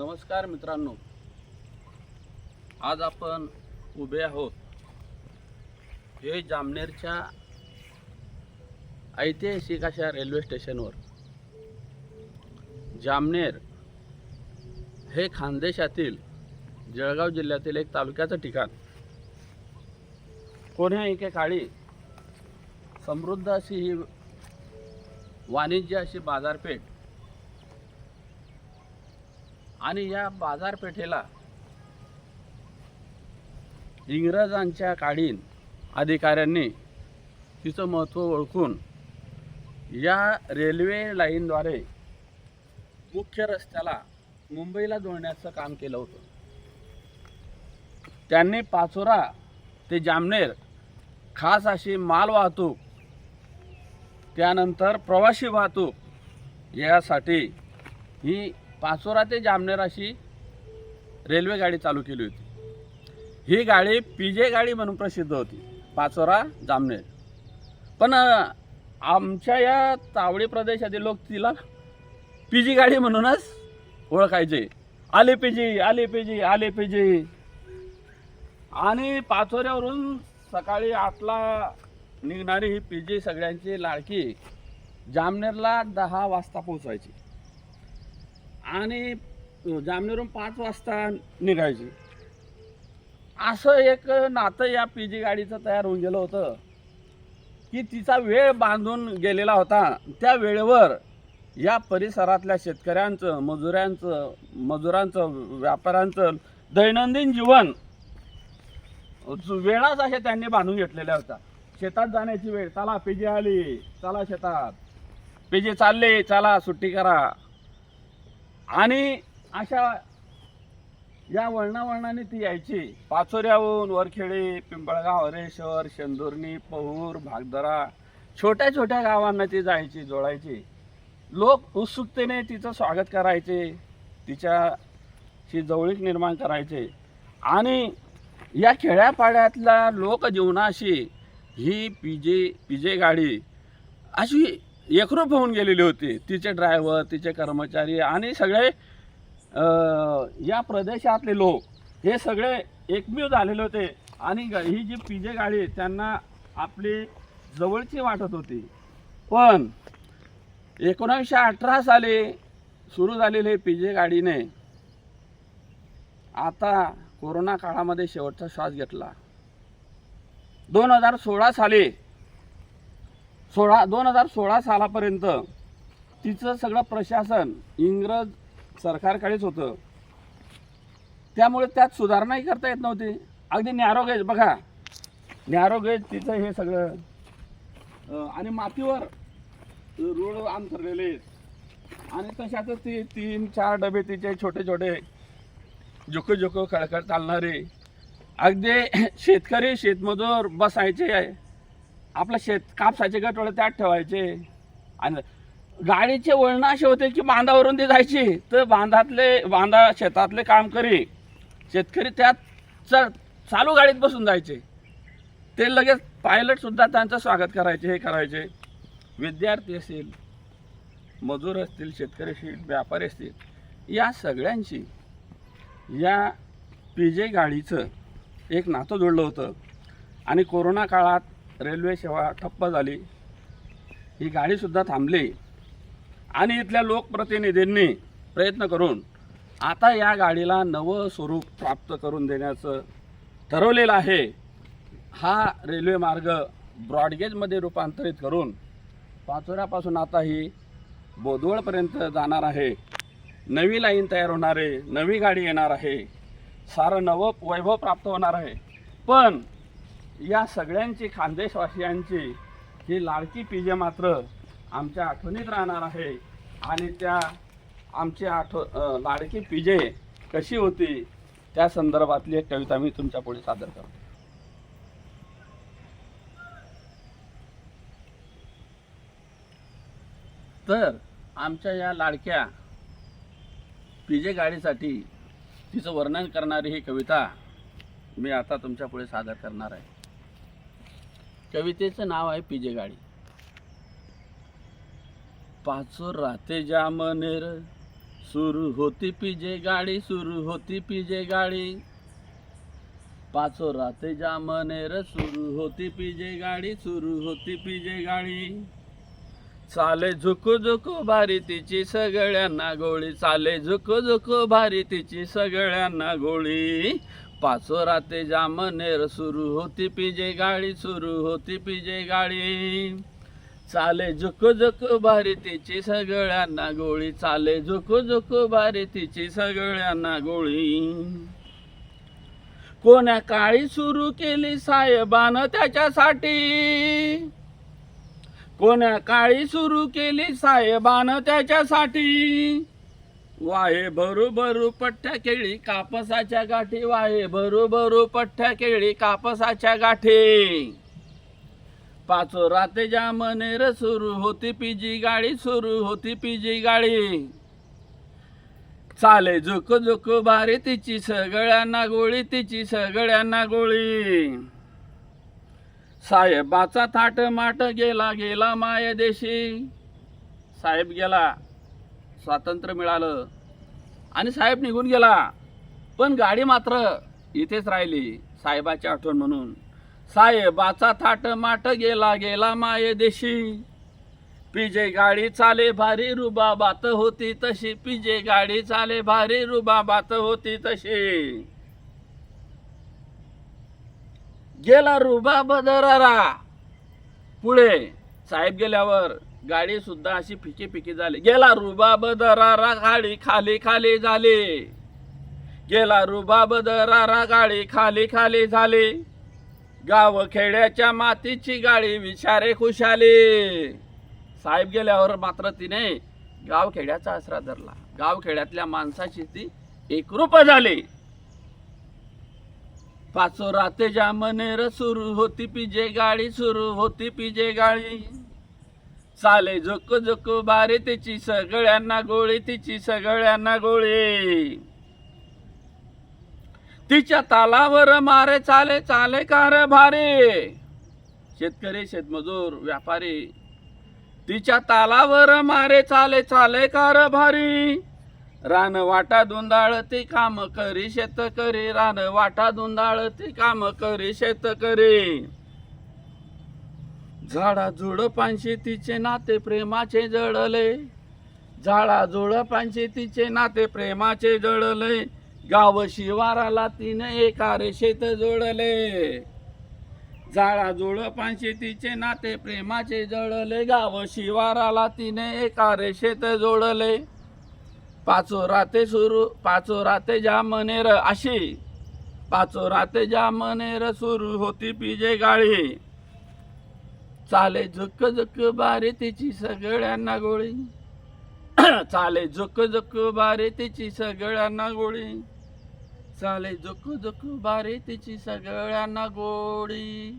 नमस्कार मित्रांनो. आज आपण उभे आहोत. हे जामनेरच्या ऐतिहासिक अशा रेल्वे स्टेशनवर. जामनेर हे खानदेशातील जळगाव जिल्ह्यातील एक तालुक्याचं ठिकाण. कोण्या एके काळी समृद्ध अशी ही वाणिज्य अशी बाजारपेठ आणि या बाजारपेठेला इंग्रजांच्या काळीन अधिकाऱ्यांनी तिचं महत्त्व ओळखून या रेल्वे लाईनद्वारे मुख्य रस्त्याला मुंबईला जोडण्याचं काम केलं होतं. त्यांनी पाचोरा ते जामनेर खास अशी माल वाहतूक त्यानंतर प्रवासी वाहतूक यासाठी ही पाचोरा ते जामनेर अशी रेल्वे गाडी चालू केली होती. ही गाडी पी जे गाडी म्हणून प्रसिद्ध होती पाचोरा जामनेर. पण आमच्या या तावडी प्रदेशातील लोक तिला पी जी गाडी म्हणूनच ओळखायचे. आले पी जी आले पी जी आले पी जी. आणि पाचोऱ्यावरून सकाळी आठला निघणारी ही पी जी सगळ्यांची लाडकी जामनेरला दहा वाजता पोहोचायची. आणि जामनेरून पाच वाजता निघायची. असं एक नातं या पी जी गाडीचं तयार होऊन गेलं होतं की तिचा वेळ बांधून गेलेला होता. त्या वेळेवर या परिसरातल्या शेतकऱ्यांचं मजुरांचं मजुरांचं व्यापाऱ्यांचं दैनंदिन जीवन वेळाच अशा त्यांनी बांधून घेतलेल्या होत्या शेतात जाण्याची वेळ चला पेजी आली चला शेतात. पेजी चालले चला सुट्टी करा. आणि अशा या वळणावळणाने ती यायची. पाचोऱ्याहून वरखेडे पिंपळगाव हरेश्वर शेंदुर्णी पहूर भागदरा छोट्या छोट्या गावांना ती जायची जोडायची. लोक उत्सुकतेने तिचं स्वागत करायचे तिच्याशी जवळीक निर्माण करायचे. आणि या खेड्यापाड्यातल्या लोकजीवनाशी ही पी जे पी जे गाडी अशी एकरूप होऊन गेलेली होती. तिचे ड्रायव्हर तिचे कर्मचारी आणि सगळे या प्रदेशातले लोक हे सगळे एकमेव झालेले होते. आणि ही जी पिजे गाडी त्यांना आपली जवळची वाटत होती. पण एकोणावीसशे अठरा साली सुरू झालेली पिजे गाडीने आता कोरोना काळामध्ये शेवटचा श्वास घेतला. दोन हजार सोळा साली सोळा दोन हजार सोळा सालापर्यंत तिचं सगळं प्रशासन इंग्रज सरकारकडेच होतं. त्यामुळे त्यात सुधारणाही करता येत नव्हती. अगदी नॅरोगेज बघा. नॅरोगेज तिचं हे सगळं. आणि मातीवर रोड अंतरलेले आहेत. आणि तशातच ती तीन चार डबे तिचे छोटे छोटे झुकं झुकं खळखळ चालणारे. अगदी शेतकरी शेतमजूर बसायचे आहे. आपलं शेत कापसाचे गटोळे त्यात ठेवायचे. आणि गाडीचे वळणं असे होते की बांधावरून ते जायचे. तर बांधातले बांधा शेतातले काम करी शेतकरी त्यात चढ चालू गाडीत बसून जायचे. ते लगेच पायलटसुद्धा त्यांचं स्वागत करायचे हे करायचे. विद्यार्थी असतील मजूर असतील शेतकरी असतील व्यापारी असतील या सगळ्यांशी या पी जे गाडीचं एक नातं जोडलं होतं. आणि कोरोना काळात रेल्वे सेवा ठप्प झाली. ही गाडीसुद्धा थांबली. आणि इथल्या लोकप्रतिनिधींनी प्रयत्न करून आता या गाडीला नवं स्वरूप प्राप्त करून देण्याचं ठरवलेलं आहे. हा रेल्वे मार्ग ब्रॉडगेजमध्ये रूपांतरित करून पाचोऱ्यापासून आता ही बोदवळपर्यंत जाणार आहे. नवी लाईन तयार होणार आहे. नवी गाडी येणार आहे. सारं नवं वैभव प्राप्त होणार आहे. पण या सगळ्यांची खानदेशवासियांची ही लाडकी पिजे मात्र आमच्या आठवणीत राहणार आहे. आणि त्या आमची आठव लाडकी पिजे कशी होती त्या संदर्भातली एक कविता मी तुमच्यापुढे सादर करतो. तर आमच्या या लाडक्या पिजे गाडीसाठी तिचं वर्णन करणारी ही कविता मी आता तुमच्यापुढे सादर करणार आहे. कवितेचं नाव आहे पिजे गाडी. पाचोर राते मनेर सुरू होती पिजे गाडी सुरू होती पिजे गाडी. पाचोर राते जामनेर सुरू होती पिजे गाडी सुरू होती पिजे गाडी. चाले झुकू झुकू भारी तिची सगळ्यांना गोळी. चाले झुकू झुकू भारी तिची सगळ्यांना गोळी. पाचो राते जामनेर सुरू होती पिजे गाडी सुरू होती पिजे गाडी. चाले झुक झुक भारी तिची सगळ्यांना गोळी. चाले झुक झुक भारी तिची सगळ्यांना गोळी. कोण्या काळी सुरू केली साहेबानं त्याच्यासाठी? कोण्या काळी सुरू केली साहेबानं त्याच्यासाठी? वाहे भरू भरू पठ्ठ्या केळी कापसाच्या गाठी वाहे भरू भरू पठ्ठ्या केळी कापसाच्या गाठी. पाचो राते जामनेर सुरू होती पिजी गाडी सुरू होती पिजी गाडी. चाले झुक झुक भारी तिची सगळ्यांना गोळी तिची सगळ्यांना गोळी. साहेबाचा थाट माट गेला गेला माय देशी. साहेब गेला. स्वातंत्र्य मिळालं. आणि साहेब निघून गेला. पण गाडी मात्र इथेच राहिली साहेबाची आठवण म्हणून. साहेबाचा थाट माट गेला गेला माये देशी. पिजे गाडी चाले भारी रुबाबात होती तशी. पिजे गाडी चाले भारी रुबाबात होती तशी. गेला रुबाब दरारा. पुढे साहेब गेल्यावर गाडी सुद्धा अशी फिके फिकी झाली. गेला रुबाब दरारा गाडी खाली खाली झाले. गेला रुबाब दरारा गाडी खाली खाली झाले. गाव खेड्याच्या मातीची गाडी विचारे खुशाले. साहेब गेल्यावर मात्र तिने गाव खेड्याचा आसरा धरला. गाव खेड्यातल्या माणसाची ती एकरूप झाली. पाचो राते जामनेर सुरू होती पिजे गाडी सुरू होती पिजे गाडी. चाले झोक झोक बारे तिची सगळ्यांना गोळी तिची सगळ्यांना गोळी. तिच्या तालावर मारे चाले चाले कार भारे. शेतकरी शेतमजूर व्यापारी तिच्या तालावर मारे चाले चाले कार भारी. रान वाटा धुंदाळती काम करी शेतकरी. रान वाटा धुंदाळ ती काम करी शेतकरी. झाडा जुड तिचे नाते प्रेमाचे जळले. झाडा जुड तिचे नाते प्रेमाचे जळले. गाव शिवाराला तिने एका रेषेत जोडले. झाडा जुळ तिचे नाते प्रेमाचे जळले. गाव शिवाराला तिने एका रेषेत जोडले. पाचो राते सुरू पाचो राते जामनेर अशी. पाचो राते जामनेर सुरू होती पिजे गाळी. चाले झुक झुक बारी तिची सगळ्यांना गोळी. चाले झुक झुक बारी तिची सगळ्यांना गोळी. चाले झुक झुक बारी तिची सगळ्यांना गोळी.